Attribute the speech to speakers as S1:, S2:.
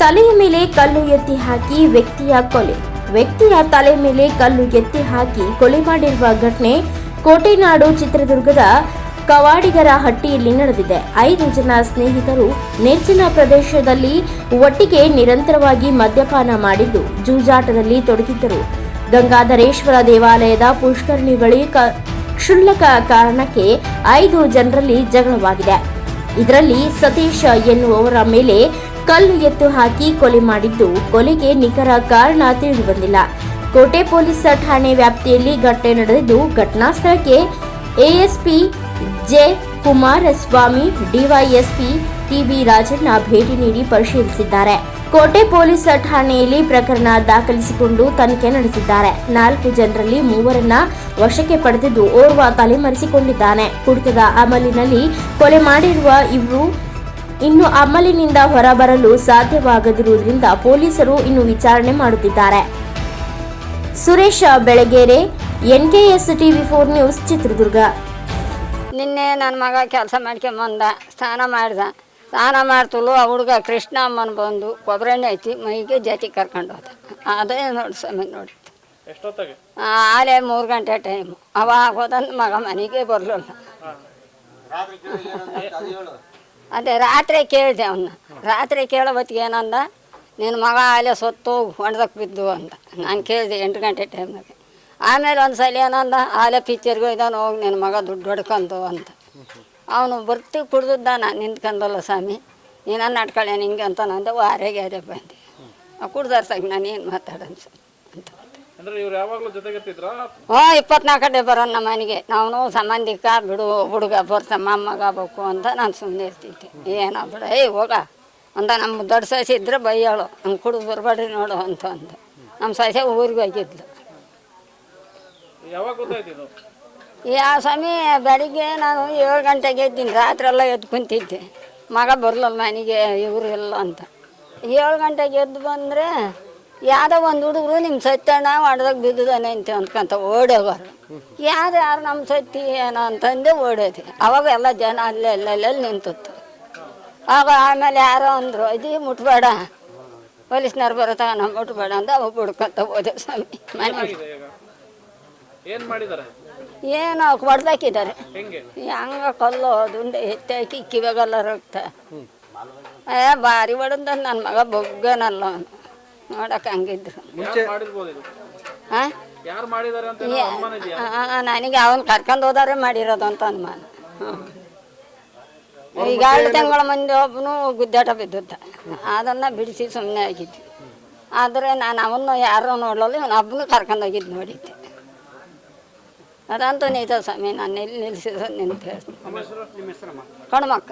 S1: ತಲೆಯ ಮೇಲೆ ಕಲ್ಲು ಎತ್ತಿ ಹಾಕಿ ವ್ಯಕ್ತಿಯ ಕೊಲೆ. ವ್ಯಕ್ತಿಯ ತಲೆ ಮೇಲೆ ಕಲ್ಲು ಎತ್ತಿ ಹಾಕಿ ಕೊಲೆ ಮಾಡಿರುವ ಘಟನೆ ಕೋಟೆನಾಡು ಚಿತ್ರದುರ್ಗದ ಕವಾಡಿಗರ ಹಟ್ಟಿಯಲ್ಲಿ ನಡೆದಿದೆ. ಐದು ಜನ ಸ್ನೇಹಿತರು ನೆಚ್ಚಿನ ಪ್ರದೇಶದಲ್ಲಿ ಒಟ್ಟಿಗೆ ನಿರಂತರವಾಗಿ ಮದ್ಯಪಾನ ಮಾಡಿದ್ದು ಜೂಜಾಟದಲ್ಲಿ ತೊಡಗಿದ್ದರು. ಗಂಗಾಧರೇಶ್ವರ ದೇವಾಲಯದ ಪುಷ್ಕರಣಿ ಬಳಿ ಕ್ಷುಲ್ಲಕ ಕಾರಣಕ್ಕೆ ಐದು ಜನರಲ್ಲಿ ಜಗಳವಾಗಿದೆ. ಇದರಲ್ಲಿ ಸತೀಶ್ ಎನ್ನುವವರ ಮೇಲೆ ಕಲ್ಲು ಎತ್ತು ಹಾಕಿ ಕೊಲೆ ಮಾಡಿದ್ದು ಕೊಲೆಗೆ ನಿಖರ ಕಾರಣ ತಿಳಿದುಬಂದಿಲ್ಲ. ಕೋಟೆ ಪೊಲೀಸ್ ಠಾಣೆ ವ್ಯಾಪ್ತಿಯಲ್ಲಿ ಘಟನೆ ನಡೆದಿದ್ದು ಘಟನಾ ಸ್ಥಳಕ್ಕೆ ASP J Kumaraswamy, DYSP TB Rajanna ಭೇಟಿ ನೀಡಿ ಪರಿಶೀಲಿಸಿದ್ದಾರೆ. ಕೋಟೆ ಪೊಲೀಸ್ ಠಾಣೆಯಲ್ಲಿ ಪ್ರಕರಣ ದಾಖಲಿಸಿಕೊಂಡು ತನಿಖೆ ನಡೆಸಿದ್ದಾರೆ. ನಾಲ್ಕು ಜನರಲ್ಲಿ ಮೂವರನ್ನ ವಶಕ್ಕೆ ಪಡೆದಿದ್ದು ಓರ್ವ ತಲೆಮರೆಸಿಕೊಂಡಿದ್ದಾನೆ. ಕುಡಿತದ ಅಮಲಿನಲ್ಲಿ ಕೊಲೆ ಮಾಡಿರುವ ಇವರು ಇನ್ನು ಅಮಲಿನಿಂದ ಹೊರಬರಲು ಸಾಧ್ಯವಾಗದಿರುವುದರಿಂದ ಪೊಲೀಸರು ಇನ್ನು ವಿಚಾರಣೆ ಮಾಡುತ್ತಿದ್ದಾರೆ. Suresh Belagere NKS TV four news Chitradurga.
S2: ನಿನ್ನೆ ನನ್ನ ಮಗ ಕೆಲಸ ಮಾಡ್ಕೊಂಬಂದ ಸ್ನಾನ ಮಾಡ್ದ. ಸ್ನಾನ ಮಾಡ್ತಲು ಆ ಹುಡುಗ ಕೃಷ್ಣ ಅಮ್ಮನ ಬಂದು ಕೊಬ್ಬರಿ ಎಣ್ಣೆ ಐತಿ ಮೈಗೆ ಜಾತಿ ಕರ್ಕೊಂಡು ಹೋದ. ಅದೇ ನೋಡಿ ಸ್ವಾಮಿ ನೋಡಿ ಆಲೆ ಮೂರು ಗಂಟೆ ಟೈಮು ಅವಾಗ ಹೋದ ಮಗ ಮನೆಗೆ ಬರಲಿಲ್ಲ. ಅದೇ ರಾತ್ರಿ ಕೇಳಿದೆ ಅವನ್ನ ರಾತ್ರಿ ಕೇಳೋ ಹೊತ್ತಿಗೆ ಏನಂದ ನಿನ್ನ ಮಗ ಆಲೆ ಸೊತ್ತು ಹೊಣ್ದಕ್ಕೆ ಬಿದ್ದು ಅಂತ ನಾನು ಕೇಳಿದೆ ಎಂಟು ಗಂಟೆ ಟೈಮ್ನಾಗೆ ಆಮೇಲೆ ಒಂದು ಸಲ ಏನಂದ ಆಲೆ ಪಿಕ್ಚರ್ಗೆ ಹೋಯ್ದಾನ ಹೋಗಿ ನಿನ್ನ ಮಗ ದುಡ್ಡು ಹೊಡ್ಕೊಂಡು ಅಂತ. ಅವನು ಬರ್ತಿ ಕುಡ್ದದ್ದ ನಾನು ನಿಂತ್ಕೊಂಡಲ್ಲ ಸ್ವಾಮಿ. ನೀನು ನಡ್ಕೊಳ್ಳೆ ನಿಂಗೆ ಅಂತ ನಂದು ವಾರೆಗೆ ಅದೇ ಬಂದೆ. ಕುಡ್ದಾರ ಸಾಗಿ ನಾನು ಏನು ಮಾತಾಡೋಣ ಸರ್ ಅಂತ. ಹ್ಞೂ ಇಪ್ಪತ್ನಾಲ್ಕು ಗಂಟೆ ಬರೋಣ ನಮ್ಮ ಮನೆಗೆ. ನಾವು ಸಂಬಂಧಿಕ ಬಿಡು ಹುಡುಗ ಬರ್ತ ಮಗ ಬೇಕು ಅಂತ ನಾನು ಸುಮ್ಮನೆ ಇರ್ತಿದ್ದೆ. ಏನೋ ಬಿಡ ಏಯ್ ಹೋಗ. ಅಂತ ನಮ್ಮ ದೊಡ್ಡ ಸಸಿ ಇದ್ರೆ ಬೈಯಾಳು. ನಮ್ಮ ಕುಡಿದು ಬರಬೇಡ್ರಿ ನೋಡು ಅಂತ ಅಂದ. ನಮ್ಮ ಸಸಿ ಊರಿಗೆ ಹೋಗಿದ್ಲು. ಯಾವ ಸ್ವಾಮಿ ಬೆಳಿಗ್ಗೆ ನಾನು ಏಳು ಗಂಟೆಗೆ ಎದ್ದೀನಿ. ರಾತ್ರಿ ಎಲ್ಲ ಎದ್ದು ಕುಂತಿದ್ದೆ. ಮಗ ಬರಲಿಲ್ಲ ಮನೆಗೆ ಇವರು ಇಲ್ಲ ಅಂತ. ಏಳು ಗಂಟೆಗೆ ಎದ್ದು ಬಂದರೆ ಯಾವುದೋ ಒಂದು ಹುಡುಗರು ನಿಮ್ಮ ಸತ್ಯಣ್ಣ ಹೊಡೆದಾಗ ಬಿದ್ದಿದ್ದಾನೆ ಅಂತ ಅಂದ್ಕೊಂತ ಓಡೋಗೋರು. ಯಾರು ಯಾರು ನಮ್ಮ ಸತ್ತಿ ಏನೋ ಅಂತಂದು ಓಡೋದು. ಅವಾಗ ಎಲ್ಲ ಜನ ಅಲ್ಲೇ ಅಲ್ಲಲ್ಲಿ ನಿಂತಿತ್ತು. ಆಗ ಆಮೇಲೆ ಯಾರೋ ಅಂದರು ಇದು ಮುಟ್ಬೇಡ. ಪೊಲೀಸ್ನವ್ರು ಬರತ್ತಾಗ ನಮ್ಮ ಮುಟ್ಬೇಡ ಅಂತ ಅವಾಗ ಹುಡ್ಕೊಂತ ಹೋದೆ ಸ್ವಾಮಿ
S3: ಮನೆ ಏನ್
S2: ಹೊಡ್ದಾಕಿದ್ದಾರೆ.
S3: ಹೆಂಗೆ?
S2: ಕಲ್ಲು ದುಂಡೆ ಎತ್ತಾಕಿ ಹಾಕಿ ಕಿವಿಗೆಲ್ಲ ರಕ್ತ. ಏ ಭಾರಿ ಹೊಡೆದ ನನ್ನ ಮಗ ಬೊಗ್ಗನಲ್ಲ ಅವನು. ನೋಡಕ್ಕೆ ಹಂಗಿದ್ರು. ಹಾಂ ನನಗೆ ಅವನು ಕರ್ಕೊಂಡು ಹೋದಾರ ಮಾಡಿರೋದು ಅಂತ ಅನುಮಾನ. ಈಗ ಎರಡು ತಿಂಗಳ ಮಂದಿ ಒಬ್ಬನು ಗುದ್ದಾಟ ಬಿದ್ದಿದ್ದ. ಅದನ್ನ ಬಿಡಿಸಿ ಸುಮ್ಮನೆ ಆಗಿದ್ವಿ. ಆದರೆ ನಾನು ಅವನ್ನ ಯಾರೋ ನೋಡಲ್ಲ ಇವನು ಹಬ್ಬನು ಕರ್ಕೊಂಡೋಗಿದ್ದು ನೋಡಿದ್ದೆ ಅದಂತೂ ನಿಜ ಸ್ವಾಮಿ ನಾನು ಎಲ್ಲಿ ನಿಲ್ಲಿಸಿದ್ರೆ ನಿಂತ ಹೇಳ್ತೀನಿ.
S3: ನಿಮ್ಮ ಹೆಸರು
S2: ಕಣ್ಮಕ್ಕ